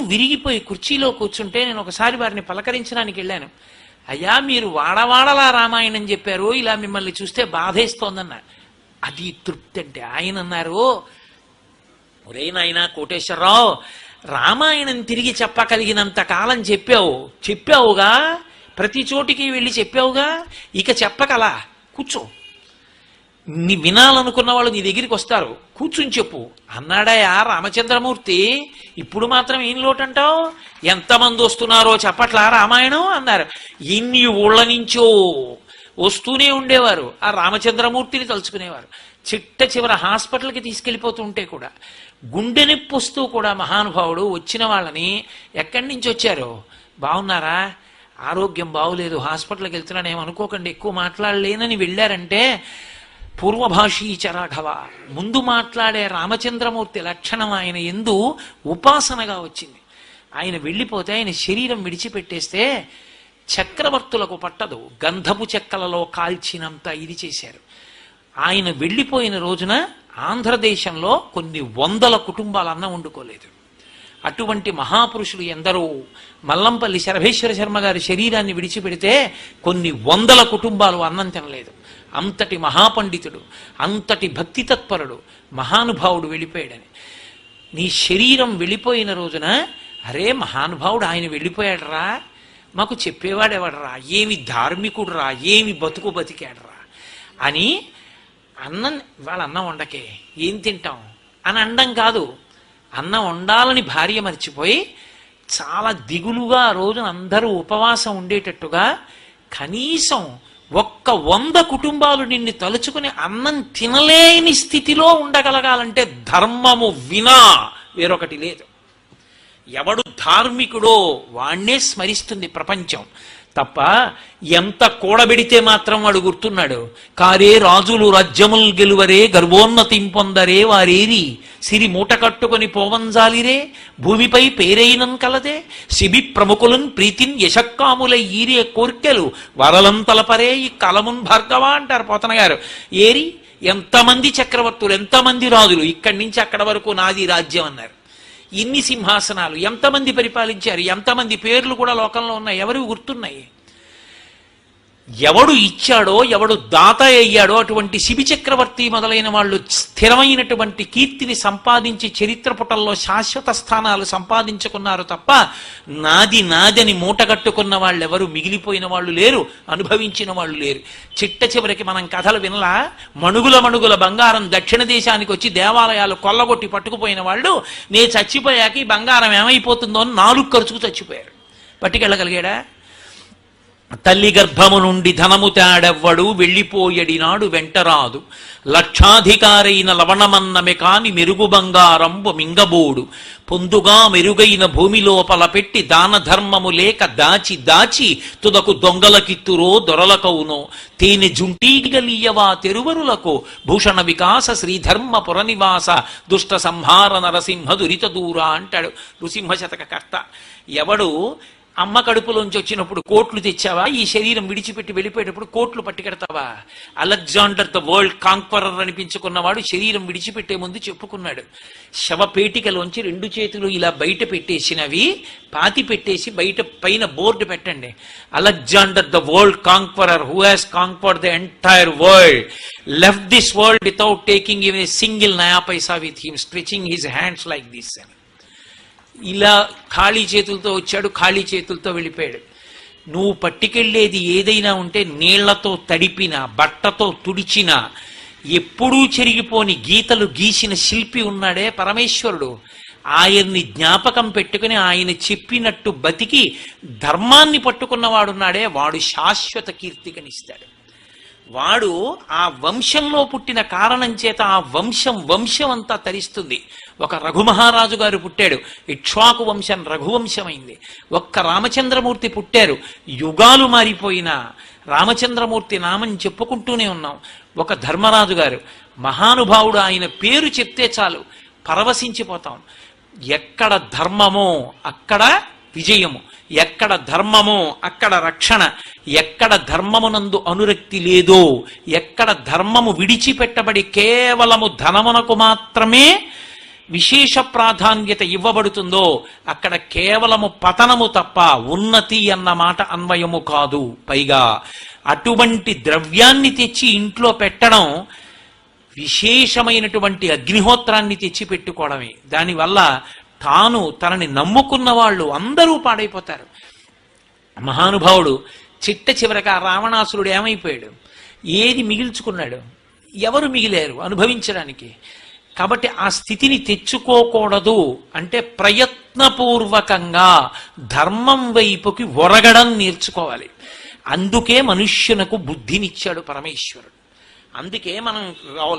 విరిగిపోయి కుర్చీలో కూర్చుంటే నేను ఒకసారి వారిని పలకరించడానికి వెళ్ళాను. అయ్యా మీరు వాడవాడలా రామాయణం చెప్పారు ఇలా మిమ్మల్ని చూస్తే బాధేస్తోందన్నారు. అది తృప్తి అంటే ఆయన అన్నారు ఒరే నాయనా కోటేశ్వరరావు రామాయణం తిరిగి చెప్పగలిగినంత కాలం చెప్పావు. చెప్పావుగా? ప్రతి చోటికి వెళ్ళి చెప్పావుగా? ఇక చెప్పకలా కూర్చో. నీ వినాలనుకున్న వాళ్ళు నీ దగ్గరికి వస్తారు. కూర్చుని చెప్పు. అన్నాడయా రామచంద్రమూర్తి? ఇప్పుడు మాత్రం ఏం లోటంటావు? ఎంతమంది వస్తున్నారో చెప్పట్లా రామాయణం? అన్నారు. ఇన్ని ఊళ్ళ నుంచో వస్తూనే ఉండేవారు. ఆ రామచంద్రమూర్తిని తలుచుకునేవారు. చిట్ట చివర హాస్పిటల్కి తీసుకెళ్ళిపోతుంటే కూడా గుండె నొప్పి వస్తూ కూడా మహానుభావుడు వచ్చిన వాళ్ళని ఎక్కడి నుంచి వచ్చారు? బాగున్నారా ఆరోగ్యం బాగులేదు హాస్పిటల్కి వెళ్తున్నానేమో అనుకోకండి. ఎక్కువ మాట్లాడలేనని వెళ్ళారంటే పూర్వభాషీచ రాఘవ. ముందు మాట్లాడే రామచంద్రమూర్తి లక్షణం ఆయన ఎందు ఉపాసనగా వచ్చింది. ఆయన వెళ్ళిపోతే ఆయన శరీరం విడిచిపెట్టేస్తే చక్రవర్తులకు పట్టదు. గంధపు చెక్కలలో కాల్చినంత ఇది చేశారు. ఆయన వెళ్ళిపోయిన రోజున ఆంధ్రదేశంలో కొన్ని వందల కుటుంబాలన్న వండుకోలేదు. అటువంటి మహాపురుషులు ఎందరో. మల్లంపల్లి శరభేశ్వర శర్మ గారి శరీరాన్ని విడిచిపెడితే కొన్ని వందల కుటుంబాలు అన్నం తినలేదు. అంతటి మహాపండితుడు అంతటి భక్తి తత్పరుడు మహానుభావుడు వెళ్ళిపోయాడని. నీ శరీరం వెళ్ళిపోయిన రోజున అరే మహానుభావుడు ఆయన వెళ్ళిపోయాడరా మాకు చెప్పేవాడెవడరా ఏమి ధార్మికుడురా ఏమి బతుకు బతికాడరా అని అన్నం వాళ్ళ అన్నం వండకే ఏం తింటాం అని అండం కాదు. అన్నం వండాలని భార్య మర్చిపోయి చాలా దిగులుగా ఆ రోజున అందరూ ఉపవాసం ఉండేటట్టుగా కనీసం ఒక్క వంద కుటుంబాలు నిన్ను తలుచుకుని అన్నం తినలేని స్థితిలో ఉండగలగాలంటే ధర్మము వినా వేరొకటి లేదు. ఎవడు ధార్మికుడో వాణ్ణే స్మరిస్తుంది ప్రపంచం. తప్ప ఎంత కూడబెడితే మాత్రం వాడు గుర్తున్నాడు. కారే రాజులు రాజ్యముల్ గెలువరే గర్వోన్నతింపొందరే వారేరి. సిరి మూట కట్టుకొని పోవంజాలిరే భూమిపై పేరైనం కలదే. శిబి ప్రముఖులన్ ప్రీతిన్ యశక్కాముల ఈరే కోర్కెలు వరలంతలపరే ఈ కలమున్ భర్గవా అంటారు పోతన గారు. ఏరి ఎంతమంది చక్రవర్తులు ఎంతమంది రాజులు ఇక్కడి నుంచి అక్కడ వరకు నాది రాజ్యం అన్నారు. ఇన్ని సింహాసనాలు ఎంతమంది పరిపాలించారు ఎంతమంది పేర్లు కూడా లోకంలో ఉన్నాయి ఎవరు గుర్తున్నాయి? ఎవడు ఇచ్చాడో ఎవడు దాత అయ్యాడో అటువంటి శిబి చక్రవర్తి మొదలైన వాళ్ళు స్థిరమైనటువంటి కీర్తిని సంపాదించి చరిత్ర పుటల్లో శాశ్వత స్థానాలు సంపాదించుకున్నారు తప్ప నాది నాదని మూటగట్టుకున్న వాళ్ళు ఎవరు మిగిలిపోయిన వాళ్ళు లేరు అనుభవించిన వాళ్ళు లేరు. చిట్ట చివరికి మనం కథలు వినలా? మణుగుల మణుగుల బంగారం దక్షిణ దేశానికి వచ్చి దేవాలయాలు కొల్లగొట్టి పట్టుకుపోయిన వాళ్ళు నే చచ్చిపోయాక ఈ బంగారం ఏమైపోతుందో అని నాలుగు ఖర్చుకు చచ్చిపోయారు. పట్టుకెళ్ళగలిగాడా? తల్లి గర్భము నుండి ధనము తేడెవ్వడు వెళ్ళిపోయడినాడు వెంటరాదు. లక్షాధికారైన లవణమన్నమె కాని మెరుగు బంగారంబు మింగబోడు. పొందుగా మెరుగైన భూమి లోపల పెట్టి దాన ధర్మము లేక దాచి దాచి తుదకు దొంగల కిత్తురో దొరలకౌనో తేనె జుంటీగలియవా తెరువరులకు? భూషణ వికాస శ్రీధర్మ పురనివాస దుష్ట సంహార నరసింహ దురిత దూర అంటాడు. నృసింహ శతక కర్త ఎవడు అమ్మ కడుపులోంచి వచ్చినప్పుడు కోట్లు తెచ్చావా? ఈ శరీరం విడిచిపెట్టి వెళ్ళిపోయేటప్పుడు కోట్లు పట్టుకెడతావా? అలెగ్జాండర్ ద వరల్డ్ కాంక్వరర్ అనిపించుకున్నవాడు శరీరం విడిచిపెట్టే ముందు చెప్పుకున్నాడు. శవపేటికలోంచి రెండు చేతులు ఇలా బయట పెట్టేసినవి పాతి పెట్టేసి బయట పైన బోర్డు పెట్టండి. Alexander the world conqueror who has conquer the entire world? Left this world without taking in a single naya paisa with him stretching his hands like this అని. ఇలా ఖాళీ చేతులతో వచ్చాడు ఖాళీ చేతులతో వెళ్ళిపోయాడు. నువ్వు పట్టుకెళ్ళేది ఏదైనా ఉంటే నీళ్ళతో తడిపిన బట్టతో తుడిచిన ఎప్పుడూ చెరిగిపోని గీతలు గీసిన శిల్పి ఉన్నాడే పరమేశ్వరుడు. ఆయన్ని జ్ఞాపకం పెట్టుకుని ఆయన చెప్పినట్టు బతికి ధర్మాన్ని పట్టుకున్నవాడున్నాడే వాడు శాశ్వత కీర్తికనిస్తాడు. వాడు ఆ వంశంలో పుట్టిన కారణం చేత ఆ వంశం వంశం అంతా తరిస్తుంది. ఒక రఘుమహారాజు గారు పుట్టాడు. ఇక్ష్వాకు వంశం రఘువంశమైంది. ఒక్క రామచంద్రమూర్తి పుట్టారు. యుగాలు మారిపోయినా రామచంద్రమూర్తి నామం చెప్పుకుంటూనే ఉన్నాం. ఒక ధర్మరాజు గారు. మహానుభావుడు ఆయన పేరు చెప్తే చాలు. పరవశించిపోతాం. ఎక్కడ ధర్మమో అక్కడ విజయము. ఎక్కడ ధర్మమో అక్కడ రక్షణ. ఎక్కడ ధర్మమునందు అనురక్తి లేదో ఎక్కడ ధర్మము విడిచిపెట్టబడి కేవలము ధనమునకు మాత్రమే విశేష ప్రాధాన్యత ఇవ్వబడుతుందో అక్కడ కేవలము పతనము తప్ప ఉన్నతి అన్న మాట అన్వయము కాదు. పైగా అటువంటి ద్రవ్యాన్ని తెచ్చి ఇంట్లో పెట్టడం విశేషమైనటువంటి అగ్నిహోత్రాన్ని తెచ్చి పెట్టుకోవడమే. దానివల్ల తాను తనని నమ్ముకున్న వాళ్ళు అందరూ పాడైపోతారు. మహానుభావుడు చిట్ట చివరగా రావణాసురుడు ఏమైపోయాడు? ఏది మిగిల్చుకున్నాడు? ఎవరు మిగిలారు? అనుభవించడానికి. కాబట్టి ఆ స్థితిని తెచ్చుకోకూడదు. అంటే ప్రయత్నపూర్వకంగా ధర్మం వైపుకి ఒరగడం నేర్చుకోవాలి. అందుకే మనుష్యునకు బుద్ధినిచ్చాడు పరమేశ్వరుడు. అందుకే మనం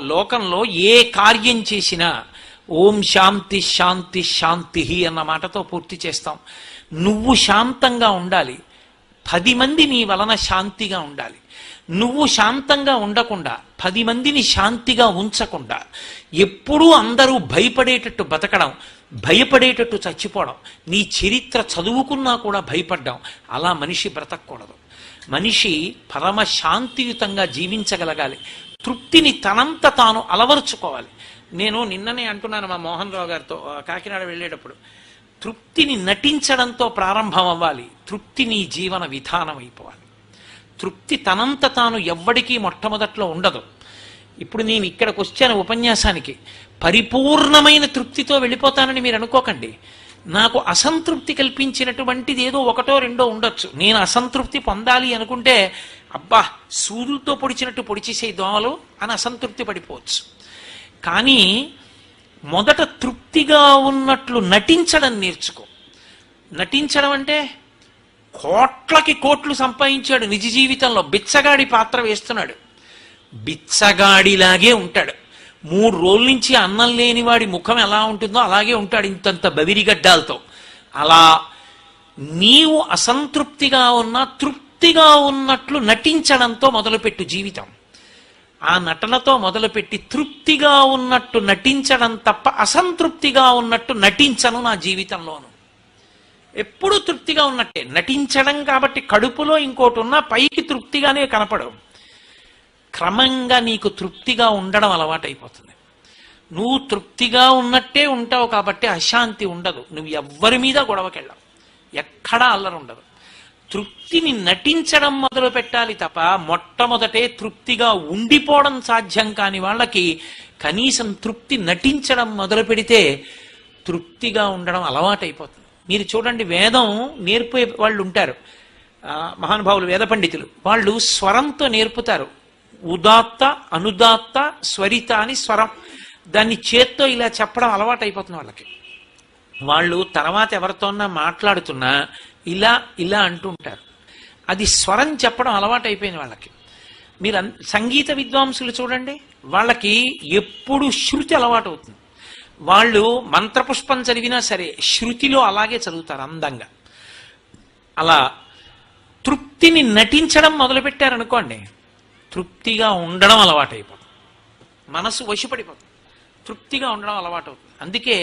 లోకంలో ఏ కార్యం చేసినా ఓం శాంతి శాంతి శాంతి అన్న మాటతో పూర్తి చేస్తాం. నువ్వు శాంతంగా ఉండాలి. పది మంది నీ వలన శాంతిగా ఉండాలి. నువ్వు శాంతంగా ఉండకుండా పది మందిని శాంతిగా ఉంచకుండా ఎప్పుడూ అందరూ భయపడేటట్టు బతకడం భయపడేటట్టు చచ్చిపోవడం నీ చరిత్ర చదువుకున్నా కూడా భయపడ్డాం అలా మనిషి బ్రతకూడదు. మనిషి పరమ శాంతియుతంగా జీవించగలగాలి. తృప్తిని తనంత తాను అలవరుచుకోవాలి. నేను నిన్ననే అంటున్నాను మా మోహన్ రావు గారితో కాకినాడ వెళ్ళేటప్పుడు. తృప్తిని నటించడంతో ప్రారంభం అవ్వాలి తృప్తి నీ జీవన విధానం అయిపోవాలి. తృప్తి తనంత తాను ఎవ్వడికీ మొట్టమొదట్లో ఉండదు. ఇప్పుడు నేను ఇక్కడికి వచ్చాను ఉపన్యాసానికి. పరిపూర్ణమైన తృప్తితో వెళ్ళిపోతానని మీరు అనుకోకండి. నాకు అసంతృప్తి కల్పించినటువంటిది ఏదో ఒకటో రెండో ఉండొచ్చు. నేను అసంతృప్తి పొందాలి అనుకుంటే అబ్బా సూదులతో పొడిచినట్టు పొడిచేసే దోమలు అని అసంతృప్తి పడిపోవచ్చు. కానీ మొదట తృప్తిగా ఉన్నట్లు నటించడం నేర్చుకో. నటించడం అంటే కోట్లకి కోట్లు సంపాదించాడు నిజ జీవితంలో. బిచ్చగాడి పాత్ర వేస్తున్నాడు. బిచ్చగాడిలాగే ఉంటాడు. మూడు రోజుల నుంచి అన్నం లేని వాడి ముఖం ఎలా ఉంటుందో అలాగే ఉంటాడు ఇంతంత బవిరిగడ్డాలతో. అలా నీవు అసంతృప్తిగా ఉన్న తృప్తిగా ఉన్నట్లు నటించడంతో మొదలుపెట్టు జీవితం. ఆ నటనతో మొదలుపెట్టి తృప్తిగా ఉన్నట్టు నటించడం తప్ప అసంతృప్తిగా ఉన్నట్టు నటించను నా జీవితంలోను. ఎప్పుడూ తృప్తిగా ఉన్నట్టే. నటించడం కాబట్టి కడుపులో ఇంకోటి ఉన్నా పైకి తృప్తిగానే కనపడవు. క్రమంగా నీకు తృప్తిగా ఉండడం అలవాటైపోతుంది. నువ్వు తృప్తిగా ఉన్నట్టే ఉంటావు కాబట్టి అశాంతి ఉండదు. నువ్వు ఎవ్వరి మీద గొడవకెళ్ళవు. ఎక్కడా అల్లరి ఉండదు తృప్తిని నటించడం మొదలు పెట్టాలి తప్ప మొట్టమొదటే తృప్తిగా ఉండిపోవడం సాధ్యం కాని వాళ్ళకి కనీసం తృప్తి నటించడం మొదలు పెడితే తృప్తిగా ఉండడం అలవాటైపోతుంది. మీరు చూడండి వేదం నేర్పే వాళ్ళు ఉంటారు. మహానుభావులు వేద పండితులు. వాళ్ళు స్వరంతో నేర్పుతారు. ఉదాత్త అనుదాత్త స్వరిత అని స్వరం. దాన్ని చేత్తో ఇలా చెప్పడం అలవాటైపోతుంది వాళ్ళకి. వాళ్ళు తర్వాత ఎవరితోన్నా మాట్లాడుతున్నా ఇలా ఇలా అంటుంటారు అది స్వరం చెప్పడం అలవాటైపోయింది వాళ్ళకి. మీరు అన్- సంగీత విద్వాంసులు చూడండి. వాళ్ళకి ఎప్పుడు శృతి అలవాటు అవుతుంది. వాళ్ళు మంత్రపుష్పం చదివినా సరే శృతిలో అలాగే చదువుతారు అందంగా. అలా తృప్తిని నటించడం మొదలుపెట్టారనుకోండి తృప్తిగా ఉండడం అలవాటైపోతుంది. మనసు వశపడిపోతుంది. తృప్తిగా ఉండడం అలవాటు అవుతుంది అందుకే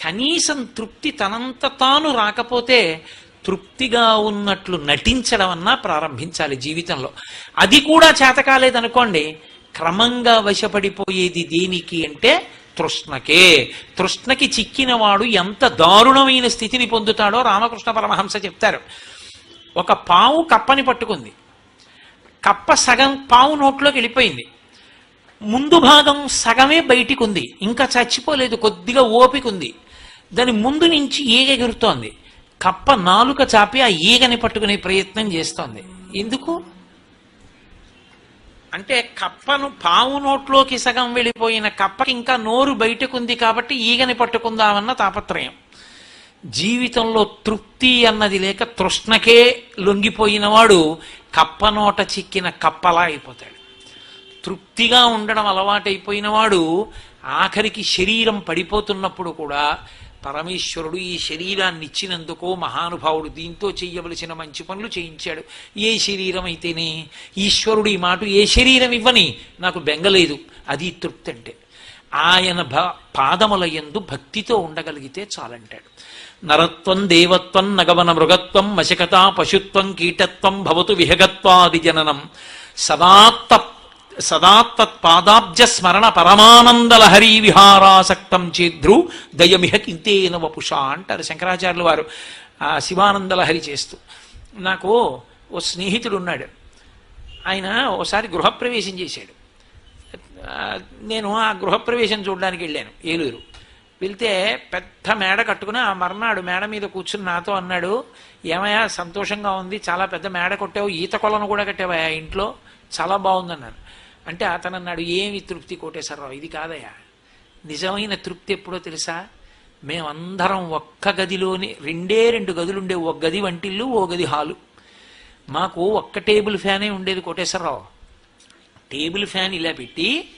కనీసం తృప్తి తనంత తాను రాకపోతే తృప్తిగా ఉన్నట్లు నటించడం అన్నా ప్రారంభించాలి జీవితంలో. అది కూడా చేతకాలేదనుకోండి క్రమంగా వశపడిపోయేది దేనికి అంటే తృష్ణకే. తృష్ణకి చిక్కినవాడు ఎంత దారుణమైన స్థితిని పొందుతాడో రామకృష్ణ పరమహంస చెప్తారు. ఒక పావు కప్పని పట్టుకుంది. కప్ప సగం పావు నోట్లోకి వెళ్ళిపోయింది. ముందు భాగం సగమే బయటికి ఉంది ఇంకా చచ్చిపోలేదు కొద్దిగా ఓపిక ఉంది దాని ముందు నుంచి ఈగ ఎగురుతోంది. కప్ప నాలుక చాపి ఆ ఈగని పట్టుకునే ప్రయత్నం చేస్తోంది. ఎందుకు? అంటే కప్పను పావు నోట్లోకి సగం వెళ్ళిపోయిన కప్పకి ఇంకా నోరు బయటకుంది కాబట్టి ఈగని పట్టుకుందామన్న తాపత్రయం. జీవితంలో తృప్తి అన్నది లేక తృష్ణకే లొంగిపోయినవాడు కప్ప నోట చిక్కిన కప్పలా అయిపోతాడు. తృప్తిగా ఉండడం అలవాటైపోయినవాడు ఆఖరికి శరీరం పడిపోతున్నప్పుడు కూడా పరమేశ్వరుడు ఈ శరీరాన్ని ఇచ్చినందుకో మహానుభావుడు దీంతో చెయ్యవలసిన మంచి పనులు చేయించాడు. ఏ శరీరం అయితేనే ఈశ్వరుడు ఈ మాట ఏ శరీరం ఇవ్వని నాకు బెంగలేదు. అది తృప్తి అంటే. ఆయన భ పాదముల ఎందు భక్తితో ఉండగలిగితే చాలంటాడు. నరత్వం దేవత్వం నగవన మృగత్వం మశకత పశుత్వం కీటత్వం భవతు విహగత్వాది జననం. సదా తప్ సదాత్తత్పాదాబ్జ స్మరణ పరమానందలహరీ విహారాసక్తం చేద్రు దయమిహ కింతేన వపుష అంటారు శంకరాచార్యులు వారు. ఆ శివానందలహరి చేస్తూ. నాకు ఓ స్నేహితుడు ఉన్నాడు. ఆయన ఓసారి గృహప్రవేశం చేశాడు. నేను ఆ గృహప్రవేశం చూడడానికి వెళ్ళాను ఏలూరు. వెళ్తే పెద్ద మేడ కట్టుకుని ఆ మర్నాడు మేడ మీద కూర్చుని నాతో అన్నాడు ఏమయ్యా సంతోషంగా ఉంది చాలా పెద్ద మేడ కొట్టావు ఈత కొలను కూడా కట్టావా ఇంట్లో చాలా బాగుందన్నాను అంటే అతను అన్నాడు ఏమి తృప్తి కోటేశ్వరరావు ఇది కాదయ్యా. నిజమైన తృప్తి ఎప్పుడో తెలుసా? మేమందరం ఒక్క గదిలోని రెండే రెండు గదులు ఉండే ఒక గది వంటిల్లు ఓ గది హాలు. మాకు ఒక్క టేబుల్ ఫ్యానే ఉండేది కోటేశ్వరరావు టేబుల్ ఫ్యాన్ ఇలా పెట్టి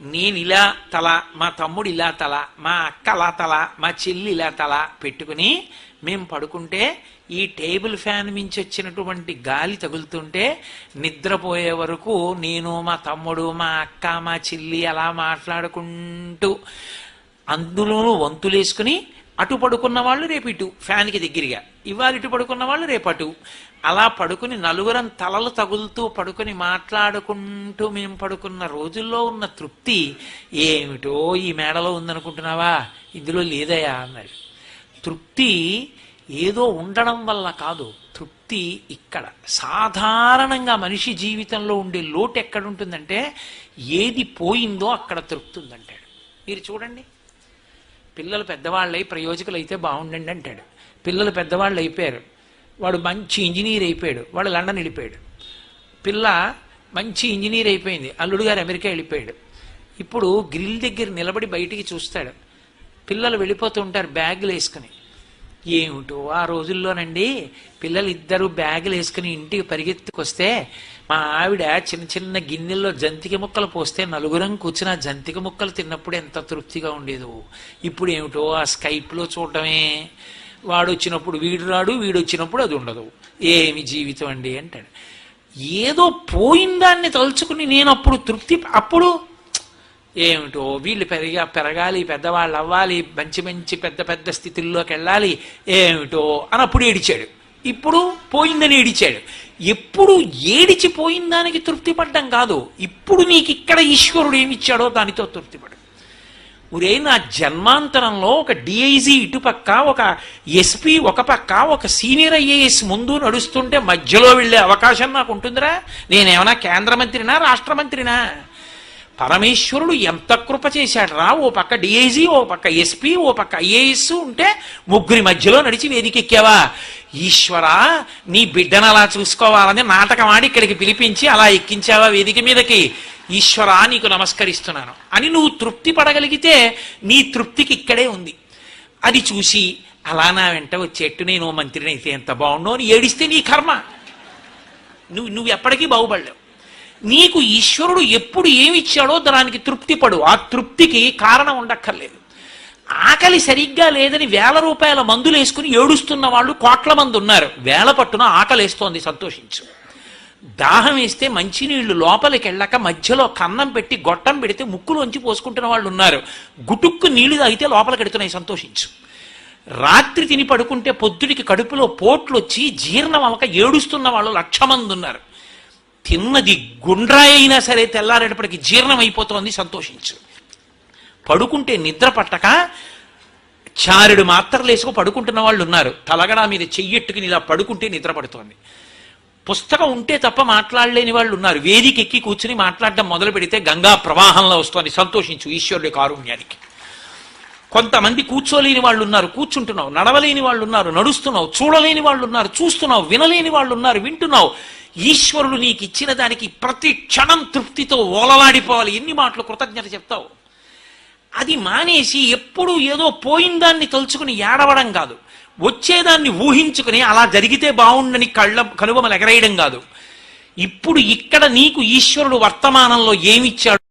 నేను ఇలా తల మా తమ్ముడు ఇలా తల మా అక్క అలా తల మా చెల్లి ఇలా తల పెట్టుకుని మేము పడుకుంటే ఈ టేబుల్ ఫ్యాన్ మించి వచ్చినటువంటి గాలి తగులుతుంటే నిద్రపోయే వరకు నేను మా తమ్ముడు మా అక్క మా చెల్లి అలా మాట్లాడుకుంటూ అందులోనూ వంతులేసుకుని అటు పడుకున్న వాళ్ళు రేపు ఇటు ఫ్యాన్కి దగ్గరగా. ఇవాళ ఇటు పడుకున్న వాళ్ళు రేపు అటు. అలా పడుకుని నలుగురం తలలు తగులుతూ పడుకుని మాట్లాడుకుంటూ మేము పడుకున్న రోజుల్లో ఉన్న తృప్తి ఏమిటో ఈ మేడలో ఉందనుకుంటున్నావా? ఇందులో లేదయా? అన్నాడు తృప్తి ఏదో ఉండడం వల్ల కాదు తృప్తి ఇక్కడ. సాధారణంగా మనిషి జీవితంలో ఉండే లోటు ఎక్కడుంటుందంటే ఏది పోయిందో అక్కడ తృప్తి ఉందంటాడు మీరు చూడండి. పిల్లలు పెద్దవాళ్ళై ప్రయోజకులు అయితే బాగుండండి అంటాడు. పిల్లలు పెద్దవాళ్ళు అయిపోయారు. వాడు మంచి ఇంజనీర్ అయిపోయాడు. వాడు లండన్ వెళ్ళిపోయాడు. పిల్ల మంచి ఇంజనీర్ అయిపోయింది. అల్లుడు గారు అమెరికా వెళ్ళిపోయాడు. ఇప్పుడు గ్రిల్ దగ్గర నిలబడి బయటికి చూస్తాడు. పిల్లలు వెళ్ళిపోతూ ఉంటారు బ్యాగులు వేసుకుని. ఏమిటో ఆ రోజుల్లోనండి పిల్లలు ఇద్దరు బ్యాగులు వేసుకుని ఇంటికి పరిగెత్తుకొస్తే మా ఆవిడ చిన్న చిన్న గిన్నెల్లో జంతిక ముక్కలు పోస్తే నలుగురం కూర్చుని ఆ జంతిక ముక్కలు తిన్నప్పుడు ఎంత తృప్తిగా ఉండేదో. ఇప్పుడు ఏమిటో ఆ స్కైప్లో చూడటమే. వాడు వచ్చినప్పుడు వీడు రాడు వీడు వచ్చినప్పుడు అది ఉండదు. ఏమి జీవితం అండి అంటాడు. ఏదో పోయిందాన్ని తలుచుకుని నేను అప్పుడు తృప్తి అప్పుడు ఏమిటో? వీళ్ళు పెరిగా పెరగాలి పెద్దవాళ్ళు అవ్వాలి మంచి మంచి పెద్ద పెద్ద స్థితుల్లోకి వెళ్ళాలి. ఏమిటో? అన్నప్పుడు ఏడిచాడు. ఇప్పుడు పోయిందని ఏడిచాడు. ఎప్పుడు ఏడిచిపోయిన దానికి తృప్తి పడ్డం కాదు. ఇప్పుడు నీకు ఇక్కడ ఈశ్వరుడు ఏమిచ్చాడో దానితో తృప్తిపడు. ఒరే నా జన్మాంతరంలో ఒక డిఐజీ ఇటుపక్క ఒక ఎస్పీ ఒక పక్క ఒక సీనియర్ ఐఏఎస్ ముందు నడుస్తుంటే మధ్యలో వెళ్ళే అవకాశం నాకు ఉంటుందిరా. నేనేమైనా కేంద్ర మంత్రినా రాష్ట్ర మంత్రినా? పరమేశ్వరుడు ఎంత కృప చేశాడు రా? ఓ పక్క డిఐజీ ఓ పక్క ఎస్పీ ఓ పక్క ఐఏఎస్ ఉంటే ముగ్గురి మధ్యలో నడిచి వేదిక ఎక్కావా ఈశ్వరా నీ బిడ్డను అలా చూసుకోవాలని నాటకం ఆడి ఇక్కడికి పిలిపించి అలా ఎక్కించావా వేదిక మీదకి? ఈశ్వరా నీకు నమస్కరిస్తున్నాను. అని నువ్వు తృప్తి పడగలిగితే నీ తృప్తికి ఇక్కడే ఉంది. అది చూసి అలా నా వెంట వచ్చేట్టు నేను మంత్రిని అయితే ఎంత బాగుండో అని ఏడిస్తే నీ కర్మ. నువ్వు నువ్వు ఎప్పటికీ బాగుపడలేవు. నీకు ఈశ్వరుడు ఎప్పుడు ఏమి ఇచ్చాడో దానికి తృప్తి పడు. ఆ తృప్తికి కారణం ఉండక్కర్లేదు. ఆకలి సరిగ్గా లేదని వేల రూపాయల మందులు వేసుకుని ఏడుస్తున్న వాళ్ళు కోట్ల మంది ఉన్నారు. వేల పట్టున ఆకలేస్తోంది సంతోషించు. దాహం వేస్తే మంచినీళ్ళు లోపలికి వెళ్ళక మధ్యలో కన్నం పెట్టి గొట్టం పెడితే ముక్కులోంచి పోసుకుంటున్న వాళ్ళు ఉన్నారు. గుటుక్కు నీళ్ళు తాగితే లోపలికి ఎడుతున్నాయి సంతోషించు. రాత్రి తిని పడుకుంటే పొద్దుడికి కడుపులో పోట్లు వచ్చి జీర్ణం అవ్వక ఏడుస్తున్న వాళ్ళు లక్ష మంది ఉన్నారు. తిన్నది గుండ్రాయి అయినా సరే తెల్లారేటప్పటికి జీర్ణం అయిపోతోంది సంతోషించు. పడుకుంటే నిద్ర పట్టక చారుడు మాత్రలు వేసుకు పడుకుంటున్న వాళ్ళు ఉన్నారు. తలగడా మీద చెయ్యెట్టుకుని ఇలా పడుకుంటే నిద్ర పడుతోంది. పుస్తకం ఉంటే తప్ప మాట్లాడలేని వాళ్ళు ఉన్నారు. వేదిక ఎక్కి కూర్చుని మాట్లాడడం మొదలు పెడితే గంగా ప్రవాహంలో వస్తుంది. సంతోషించు ఈశ్వరుడి కారుణ్యానికి. కొంతమంది కూర్చోలేని వాళ్ళు ఉన్నారు. కూర్చుంటున్నావు నడవలేని వాళ్ళు ఉన్నారు నడుస్తున్నావు చూడలేని వాళ్ళు ఉన్నారు చూస్తున్నావు వినలేని వాళ్ళు ఉన్నారు వింటున్నావు. ఈశ్వరుడు నీకు ఇచ్చిన దానికి ప్రతి క్షణం తృప్తితో ఓలలాడిపోవాలి ఎన్ని మాటలు కృతజ్ఞత చెప్తావు? అది మానేసి ఎప్పుడు ఏదో పోయిందాన్ని తలుచుకుని ఏడవడం కాదు. వచ్చేదాన్ని ఊహించుకుని అలా జరిగితే బాగుండని కళ్ళ కనుబొమలు ఎగరేయడం కాదు. ఇప్పుడు ఇక్కడ నీకు ఈశ్వరుడు వర్తమానంలో ఏమిచ్చాడు?